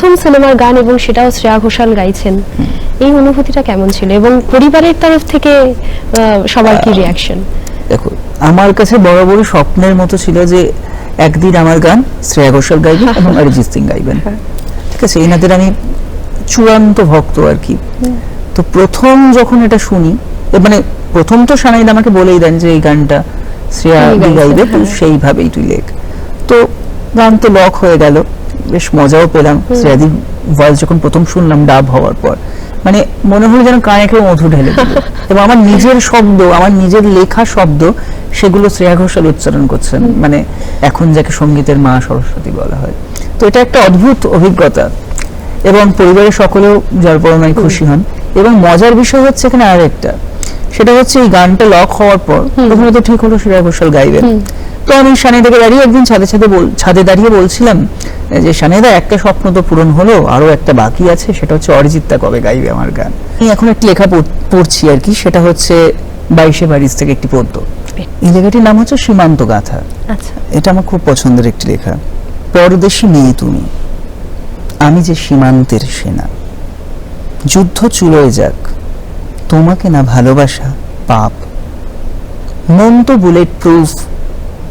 প্রথম সিনেমার গান এবং সেটাও শ্রেয়া ঘোষাল গাইছেন। এই অনুভূতিটা কেমন ছিল? এবং পরিবারের তরফ থেকে সবার কি রিয়াকশন দেখো আমার কাছে বরাবরই স্বপ্নের মতো ছিল যে একদিন আমার গান শ্রেয়া ঘোষাল গাইবেন এবং অরিজিৎ সিং গাইবেন। ঠিক আছে? এনাদের আমি চূড়ান্ত ভক্ত আর কি। তো প্রথম যখন এটা শুনি মানে প্রথম তো সানাইদ আমাকে বলেই দেন যে এই গানটা শ্রেয়া গাইবে তো হ্যাঁ। সেইভাবেই তুই লেখ। তো গান তো লক হয়ে গেল। বেশ মজাও পেলাম। শ্রেয়াদির ভয়েস যখন প্রথম শুনলাম ডাব হওয়ার পর মানে মনে হলো যেন কানে কেউ মধু ঢেলে এবং আমার নিজের শব্দ আমার নিজের লেখা শব্দ সেগুলো শ্রেয়া ঘোষাল উচ্চারণ করছেন। মানে এখন যাকে সঙ্গীতের মা সরস্বতী বলা হয়। তো এটা একটা অদ্ভুত অভিজ্ঞতা। এবং পরিবারের সকলেও যার পরনায় খুশি হন। এবং মজার বিষয় হচ্ছে এখানে আরেকটা। সেটা হচ্ছে এই গানটা লক হওয়ার পর প্রথমে তো ঠিক হলো শ্রেয়া ঘোষাল গাইবেন তো আমি সানিদাকে দাঁড়িয়ে একদিন ছাদে ছাদে ছাদে দাঁড়িয়ে বলছিলাম যে সানিদা একটা স্বপ্ন তো পূরণ হলো আরও একটা বাকি আছে সেটা হচ্ছে অরিজিৎটা কবে গাইবে আমার গান। আমি এখন একটি লেখা পড়ছি আর কি সেটা হচ্ছে বাইশে বারিশ থেকে একটি পদ্য। এই লেখাটির নাম হচ্ছে সীমান্ত গাথা। আচ্ছা। এটা আমার খুব পছন্দের একটি লেখা। পরদেশি মেয়ে তুমি আমি যে সীমান্তের সেনা। যুদ্ধ চুলোয় যাক তোমাকে না ভালোবাসা পাপ। মন তো বুলেট প্রুফ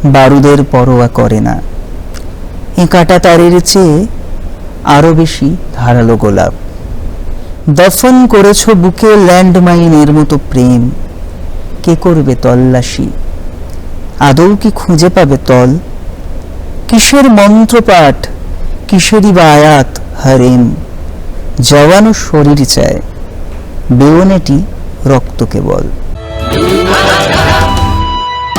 বারুদের পরোয়া করে না। এ কাটা তারের চেয়ে আরও বেশি ধারালো গোলাপ। দফন করেছ বুকে ল্যান্ডমাইনের মতো প্রেম। কে করবে তল্লাশি? আদৌ কি খুঁজে পাবে তল? কিসের মন্ত্রপাঠ? কিসেরই বা আয়াত হারেম? জওয়ানো শরীর চায়। বেওনেটি রক্ত কেবল।